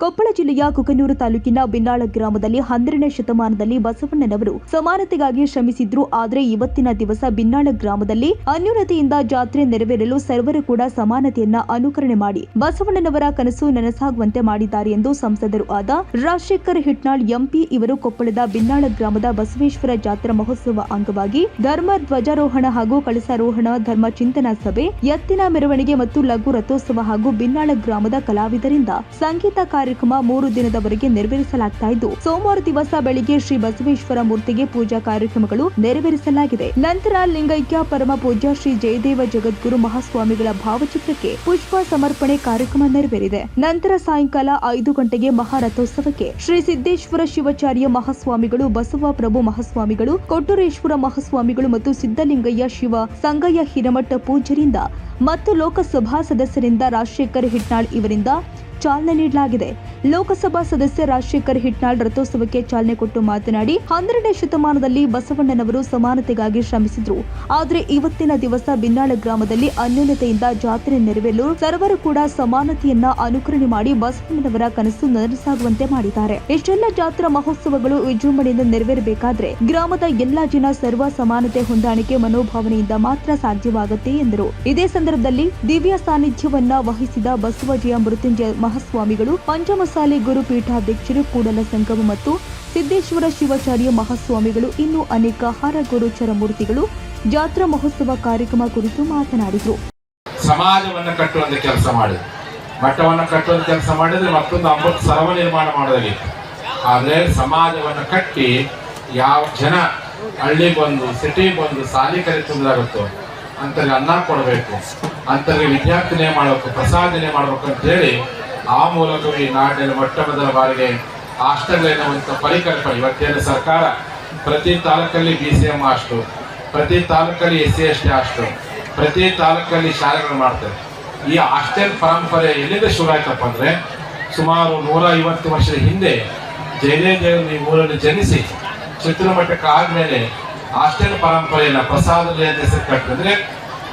ಕೊಪ್ಪಳ ಜಿಲ್ಲೆಯ ಕುಕನೂರು ತಾಲೂಕಿನ ಬಿನ್ನಾಳ ಗ್ರಾಮದಲ್ಲಿ ಹನ್ನೆರಡನೇ ಶತಮಾನದಲ್ಲಿ ಬಸವಣ್ಣನವರು ಸಮಾನತೆಗಾಗಿ ಶ್ರಮಿಸಿದ್ರು. ಆದರೆ ಇವತ್ತಿನ ದಿವಸ ಬಿನ್ನಾಳ ಗ್ರಾಮದಲ್ಲಿ ಅನ್ಯೂನತೆಯಿಂದ ಜಾತ್ರೆ ನೆರವೇರಲು ಸರ್ವರು ಕೂಡ ಸಮಾನತೆಯನ್ನ ಅನುಕರಣೆ ಮಾಡಿ ಬಸವಣ್ಣನವರ ಕನಸು ನನಸಾಗುವಂತೆ ಮಾಡಿದ್ದಾರೆ ಎಂದು ಸಂಸದರು ಆದ ರಾಜಶೇಖರ್ ಹಿಟ್ನಾಳ್, ಎಂಪಿ ಇವರು ಕೊಪ್ಪಳದ ಬಿನ್ನಾಳ ಗ್ರಾಮದ ಬಸವೇಶ್ವರ ಜಾತ್ರಾ ಮಹೋತ್ಸವ ಅಂಗವಾಗಿ ಧರ್ಮ ಧ್ವಜಾರೋಹಣ ಹಾಗೂ ಕಳಸಾರೋಹಣ, ಧರ್ಮ ಚಿಂತನಾ ಸಭೆ, ಎತ್ತಿನ ಮೆರವಣಿಗೆ ಮತ್ತು ಲಘು ರಥೋತ್ಸವ ಹಾಗೂ ಬಿನ್ನಾಳ ಗ್ರಾಮದ ಕಲಾವಿದರಿಂದ ಸಂಗೀತ ಕಾರ್ಯಕ್ರಮ ಮೂರು ದಿನದವರೆಗೆ ನೆರವೇರಿಸಲಾಗ್ತಾ ಇದ್ದು, ಸೋಮವಾರ ದಿವಸ ಬೆಳಿಗ್ಗೆ ಶ್ರೀ ಬಸವೇಶ್ವರ ಮೂರ್ತಿಗೆ ಪೂಜಾ ಕಾರ್ಯಕ್ರಮಗಳು ನೆರವೇರಿಸಲಾಗಿದೆ. ನಂತರ ಲಿಂಗೈಕ್ಯ ಪರಮ ಪೂಜ್ಯ ಶ್ರೀ ಜಯದೇವ ಜಗದ್ಗುರು ಮಹಾಸ್ವಾಮಿಗಳ ಭಾವಚಿತ್ರಕ್ಕೆ ಪುಷ್ಪ ಸಮರ್ಪಣೆ ಕಾರ್ಯಕ್ರಮ ನೆರವೇರಿದೆ. ನಂತರ ಸಾಯಂಕಾಲ ಐದು ಗಂಟೆಗೆ ಮಹಾರಥೋತ್ಸವಕ್ಕೆ ಶ್ರೀ ಸಿದ್ದೇಶ್ವರ ಶಿವಾಚಾರ್ಯ ಮಹಾಸ್ವಾಮಿಗಳು, ಬಸವ ಪ್ರಭು ಮಹಾಸ್ವಾಮಿಗಳು, ಕೊಟ್ಟೂರೇಶ್ವರ ಮಹಾಸ್ವಾಮಿಗಳು ಮತ್ತು ಸಿದ್ದಲಿಂಗಯ್ಯ ಶಿವ ಸಂಗಯ್ಯ ಹಿರಮಠ ಪೂಜರಿಂದ ಮತ್ತು ಲೋಕಸಭಾ ಸದಸ್ಯರಿಂದ ರಾಜಶೇಖರ್ ಹಿಟ್ನಾಳ್ ಇವರಿಂದ ಚಾಲನೆ ನೀಡಲಾಗಿದೆ. ಲೋಕಸಭಾ ಸದಸ್ಯ ರಾಜಶೇಖರ್ ಹಿಟ್ನಾಳ್ ರಥೋತ್ಸವಕ್ಕೆ ಚಾಲನೆ ಕೊಟ್ಟು ಮಾತನಾಡಿ, ಹನ್ನೆರಡನೇ ಶತಮಾನದಲ್ಲಿ ಬಸವಣ್ಣನವರು ಸಮಾನತೆಗಾಗಿ ಶ್ರಮಿಸಿದ್ರು. ಆದರೆ ಇವತ್ತಿನ ದಿವಸ ಬಿನ್ನಾಳ ಗ್ರಾಮದಲ್ಲಿ ಅನ್ಯೋನ್ಯತೆಯಿಂದ ಜಾತ್ರೆ ನೆರವೇರಲು ಸರ್ವರು ಕೂಡ ಸಮಾನತೆಯನ್ನ ಅನುಕರಣೆ ಮಾಡಿ ಬಸವಣ್ಣನವರ ಕನಸು ನನಸಾಗುವಂತೆ ಮಾಡಿದ್ದಾರೆ. ಇಷ್ಟೆಲ್ಲ ಜಾತ್ರಾ ಮಹೋತ್ಸವಗಳು ವಿಜೃಂಭಣೆಯಿಂದ ನೆರವೇರಬೇಕಾದ್ರೆ ಗ್ರಾಮದ ಎಲ್ಲಾ ಜನ ಸರ್ವ ಸಮಾನತೆ ಹೊಂದಾಣಿಕೆ ಮನೋಭಾವನೆಯಿಂದ ಮಾತ್ರ ಸಾಧ್ಯವಾಗುತ್ತೆ ಎಂದರು. ಇದೇ ಸಂದರ್ಭದಲ್ಲಿ ದಿವ್ಯ ಸಾನ್ನಿಧ್ಯವನ್ನ ವಹಿಸಿದ ಬಸವಜಯ ಮೃತ್ಯುಂಜಯ ಮಹಾಸ್ವಾಮಿಗಳು, ಪಂಚಮಸಾಲಿ ಗುರುಪೀಠಾಧ್ಯಕ್ಷರು, ಕೂಡಲ ಸಂಗಮ ಮತ್ತು ಸಿದ್ದೇಶ್ವರ ಶಿವಾಚಾರ್ಯ ಮಹಾಸ್ವಾಮಿಗಳು, ಇನ್ನೂ ಅನೇಕ ಹರ ಗುರುಚರ ಮೂರ್ತಿಗಳು ಜಾತ್ರಾ ಮಹೋತ್ಸವ ಕಾರ್ಯಕ್ರಮ ಕುರಿತು ಮಾತನಾಡಿದರು. ಸಮಾಜವನ್ನು ಕಟ್ಟುವಂತ ಕೆಲಸ ಮಾಡಿದ್ರು. ಮಠವನ್ನು ಕಟ್ಟುವಂತ ಕೆಲಸ ಮಾಡಿದ್ರೆ ಮತ್ತೊಂದು ಅಮೃತ ಸರವ ನಿರ್ಮಾಣ ಮಾಡೋದಾಗಿತ್ತು ಆದರೆ ಸಮಾಜವನ್ನು ಕಟ್ಟಿ ಯಾವ ಜನ ಹಳ್ಳಿ ಬಂದು ಸಿಟಿ ಬಂದು ಸಾಲಿ ಕಲಿತುಂದಾಗುತ್ತೋ ಅಂತ ಅನ್ನ ಕೊಡಬೇಕು ಅಂತ ವಿದ್ಯಾರ್ಥಿನೇ ಮಾಡಬೇಕು ಪ್ರಸಾದನೆ ಮಾಡಬೇಕು ಅಂತ ಹೇಳಿ ಆ ಮೂಲಕವೇ ಈ ನಾಡಿನ ಮೊಟ್ಟ ಮೊದಲ ಬಾರಿಗೆ ಹಾಸ್ಟೆಲ್ ಎನ್ನುವಂಥ ಪರಿಕಲ್ಪನೆ. ಇವತ್ತೇನು ಸರ್ಕಾರ ಪ್ರತಿ ತಾಲೂಕಲ್ಲಿ ಬಿ ಸಿ ಎಂ ಹಾಸ್ಟು ಪ್ರತಿ ತಾಲೂಕಲ್ಲಿ ಎಸ್ ಸಿ ಎಸ್ ಟಿ ಹಾಸ್ಟು ಪ್ರತಿ ತಾಲೂಕಲ್ಲಿ ಶಾಲೆಗಳು ಮಾಡ್ತಾರೆ ಈ ಹಾಸ್ಟೆಲ್ ಪರಂಪರೆ ಎಲ್ಲಿಂದ ಶುರು ಆಯ್ತಪ್ಪ ಅಂದ್ರೆ ಸುಮಾರು ನೂರ ಐವತ್ತು ವರ್ಷದ ಹಿಂದೆ ಜಯದೇವ ಈ ಊರಲ್ಲಿ ಜನಿಸಿ ಚಿತ್ರಮಟ್ಟಕ್ಕೆ ಆದಮೇಲೆ ಹಾಸ್ಟೆಲ್ ಪರಂಪರೆಯನ್ನ ಪ್ರಸಾದ ಕಟ್ಟಿದ್ರೆ.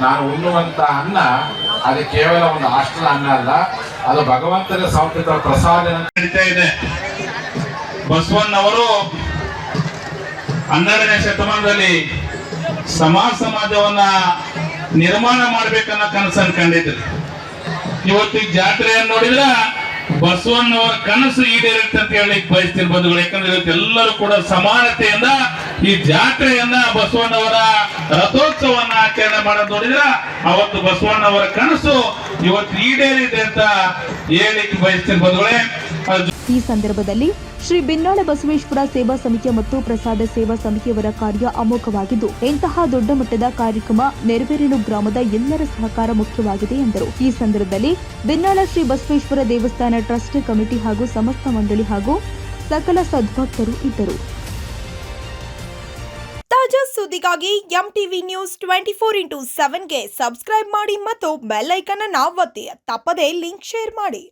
ನಾನು ಉಣ್ಣುವಂತ ಅನ್ನ, ಅದು ಕೇವಲ ಒಂದು ಹಾಸ್ಟೆಲ್ ಅನ್ನ ಅಲ್ಲ, ಅದು ಭಗವಂತನ ಸಂಸ್ಕೃತ ಪ್ರಸಾದ ಇದೆ. ಬಸವಣ್ಣವರು ಹನ್ನೆರಡನೇ ಶತಮಾನದಲ್ಲಿ ಸಮಾಜ ಸಮಾಜವನ್ನ ನಿರ್ಮಾಣ ಮಾಡ್ಬೇಕನ್ನೋ ಕನಸನ್ನು ಕಂಡಿದ್ರು. ಇವತ್ತು ಈ ಜಾತ್ರೆಯನ್ನು ನೋಡಿದ್ರ ಬಸವಣ್ಣವರ ಕನಸು ಈಡೇರುತ್ತೆ ಅಂತ ಹೇಳಿ ಬಯಸ್ತಿರ್ ಬಂಧುಗಳು. ಯಾಕಂದ್ರೆ ಇವತ್ತು ಎಲ್ಲರೂ ಕೂಡ ಸಮಾನತೆಯಿಂದ ಈ ಜಾತ್ರೆಯನ್ನ ಬಸವಣ್ಣವರ ರಥೋತ್ಸವನ್ನ ಆಚರಣೆ ಮಾಡೋದು ನೋಡಿದ್ರ, ಅವತ್ತು ಬಸವಣ್ಣವರ ಕನಸು ಇವತ್ತು ಈಡೇರಿದೆ ಅಂತ ಹೇಳಿ ಬಯಸ್ತಿರ್ ಬಂಧುಗಳೇ. ಈ ಸಂದರ್ಭದಲ್ಲಿ ಶ್ರೀ ಬಿನ್ನಾಳ ಬಸವೇಶ್ವರ ಸೇವಾ ಸಮಿತಿ ಮತ್ತು ಪ್ರಸಾದ ಸೇವಾ ಸಮಿತಿಯವರ ಕಾರ್ಯ ಅಮೋಘವಾಗಿದ್ದು, ಇಂತಹ ದೊಡ್ಡ ಮಟ್ಟದ ಕಾರ್ಯಕ್ರಮ ನೆರವೇರಿನ ಗ್ರಾಮದ ಎಲ್ಲರ ಸಹಕಾರ ಮುಖ್ಯವಾಗಿದೆ ಎಂದರು. ಈ ಸಂದರ್ಭದಲ್ಲಿ ಬಿನ್ನಾಳ ಶ್ರೀ ಬಸವೇಶ್ವರ ದೇವಸ್ಥಾನ ಟ್ರಸ್ಟ್ ಕಮಿಟಿ ಹಾಗೂ ಸಮಸ್ತ ಮಂಡಳಿ ಹಾಗೂ ಸಕಲ ಸದ್ಭಕ್ತರು ಇದ್ದರು. ತಾಜಾ ಸುದ್ದಿಗಾಗಿ M TV news twenty four into ಸೆವೆನ್ಗೆ subscribe ಮಾಡಿ ಮತ್ತು ಬೆಲ್ ಐಕನ್ ಅನ್ನು ಒತ್ತಿ. ತಪ್ಪದೇ ಲಿಂಕ್ ಶೇರ್ ಮಾಡಿ.